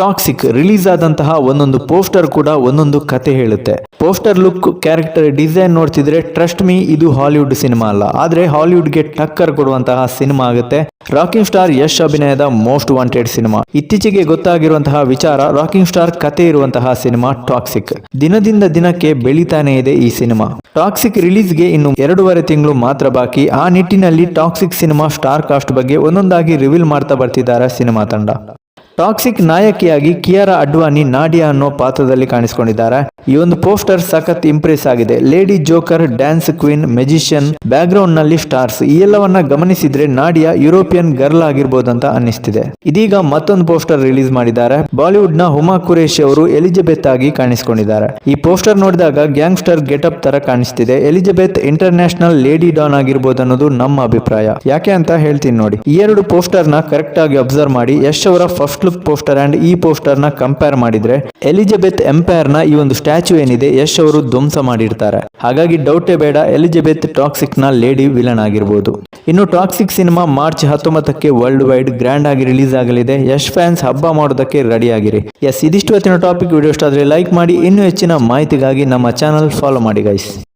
Toxic release ಆದಂತಹ ಒಂದೊಂದು poster ಕೂಡ ಒಂದೊಂದು ಕತೆ ಹೇಳುತ್ತೆ. ಪೋಸ್ಟರ್ ಲುಕ್, ಕ್ಯಾರೆಕ್ಟರ್, ಡಿಸೈನ್ ನೋಡ್ತಿದ್ರೆ ಟ್ರಸ್ಟ್ ಮೀ, ಇದು ಹಾಲಿವುಡ್ ಸಿನಿಮಾ ಅಲ್ಲ. ಆದ್ರೆ ಹಾಲಿವುಡ್ಗೆ ಟಕ್ಕರ್ ಕೊಡುವಂತಹ ಸಿನಿಮಾ ಆಗುತ್ತೆ. ರಾಕಿಂಗ್ ಸ್ಟಾರ್ ಯಶ್ ಅಭಿನಯದ ಮೋಸ್ಟ್ ವಾಂಟೆಡ್ ಸಿನಿಮಾ. ಇತ್ತೀಚೆಗೆ ಗೊತ್ತಾಗಿರುವಂತಹ ವಿಚಾರ, ರಾಕಿಂಗ್ ಸ್ಟಾರ್ ಕತೆ ಇರುವಂತಹ ಸಿನಿಮಾ ಟಾಕ್ಸಿಕ್. ದಿನದಿಂದ ದಿನಕ್ಕೆ ಬೆಳಿತಾನೆ ಇದೆ ಈ ಸಿನಿಮಾ. ಟಾಕ್ಸಿಕ್ ರಿಲೀಸ್ಗೆ ಇನ್ನು ಎರಡೂವರೆ ತಿಂಗಳು ಮಾತ್ರ ಬಾಕಿ. ಆ ನಿಟ್ಟಿನಲ್ಲಿ ಟಾಕ್ಸಿಕ್ ಸಿನಿಮಾ ಸ್ಟಾರ್ ಕಾಸ್ಟ್ ಬಗ್ಗೆ ಒಂದೊಂದಾಗಿ ರಿವೀಲ್ ಮಾಡ್ತಾ ಬರ್ತಿದ್ದಾರೆ ಸಿನಿಮಾ ತಂಡ. ಟಾಕ್ಸಿಕ್ ನಾಯಕಿಯಾಗಿ ಕಿಯಾರಾ ಅಡ್ವಾನಿ ನಾಡಿಯಾ ಅನ್ನೋ ಪಾತ್ರದಲ್ಲಿ ಕಾಣಿಸಿಕೊಂಡಿದ್ದಾರೆ. ಈ ಒಂದು ಪೋಸ್ಟರ್ ಸಖತ್ ಇಂಪ್ರೆಸ್ ಆಗಿದೆ. Lady joker, dance queen, magician back ಗ್ರೌಂಡ್ನಲ್ಲಿ stars ಈ ಎಲ್ಲವನ್ನ ಗಮನಿಸಿದ್ರೆ ನಾಡಿಯಾ ಯುರೋಪಿಯನ್ ಗರ್ಲ್ ಆಗಿರ್ಬೋದಂತ ಅನ್ನಿಸ್ತಿದೆ. ಇದೀಗ ಮತ್ತೊಂದು ಪೋಸ್ಟರ್ ರಿಲೀಸ್ ಮಾಡಿದ್ದಾರೆ. ಬಾಲಿವುಡ್ನ ಹುಮಾ ಕುರೇಶ್ ಅವರು ಎಲಿಜಬೆತ್ ಆಗಿ ಕಾಣಿಸಿಕೊಂಡಿದ್ದಾರೆ. ಈ ಪೋಸ್ಟರ್ ನೋಡಿದಾಗ ಗ್ಯಾಂಗ್ಸ್ಟರ್ ಗೆಟಪ್ ತರ ಕಾಣಿಸ್ತಿದೆ. Elizabeth international lady don ಆಗಿರ್ಬೋದು ಅನ್ನೋದು ನಮ್ಮ ಅಭಿಪ್ರಾಯ. ಯಾಕೆ ಅಂತ ಹೇಳ್ತೀನಿ ನೋಡಿ. ಈ ಎರಡು ಪೋಸ್ಟರ್ನ ಕರೆಕ್ಟ್ ಆಗಿ ಅಬ್ಸರ್ವ್ ಮಾಡಿ. ಯಶ್ ಅವರ ಫಸ್ಟ್ ಪೋಸ್ಟರ್ ಅಂಡ್ ಈ ಪೋಸ್ಟರ್ನ ಕಂಪೇರ್ ಮಾಡಿದ್ರೆ ಎಲಿಜಬೆತ್ ಎಂಪೈರ್ನ ಈ ಒಂದು ಸ್ಟ್ಯಾಚು ಏನಿದೆ, ಯಶ್ ಅವರು ಧ್ವಂಸ ಮಾಡಿರ್ತಾರೆ. ಹಾಗಾಗಿ ಡೌಟೇ ಬೇಡ ಎಲಿಜಬೆತ್ ಟಾಕ್ಸಿಕ್ನ ಲೇಡಿ ವಿಲನ್ ಆಗಿರ್ಬೋದು. ಇನ್ನು ಟಾಕ್ಸಿಕ್ ಸಿನಿಮಾ ಮಾರ್ಚ್ ಹತ್ತೊಂಬತ್ತಕ್ಕೆ ವರ್ಲ್ಡ್ ವೈಡ್ ಗ್ರ್ಯಾಂಡ್ ಆಗಿ ರಿಲೀಸ್ ಆಗಲಿದೆ. ಯಶ್ ಫ್ಯಾನ್ಸ್ ಹಬ್ಬ ಮಾಡೋದಕ್ಕೆ ರೆಡಿ ಆಗಿರಿ. ಎಸ್ ಇದಿಷ್ಟು ಹೊತ್ತಿನ ಟಾಪಿಕ್ ವಿಡಿಯೋ ಇಷ್ಟ ಆದ್ರೆ ಲೈಕ್ ಮಾಡಿ. ಇನ್ನೂ ಹೆಚ್ಚಿನ ಮಾಹಿತಿಗಾಗಿ ನಮ್ಮ ಚಾನಲ್ ಫಾಲೋ ಮಾಡಿ ಗೈಸ್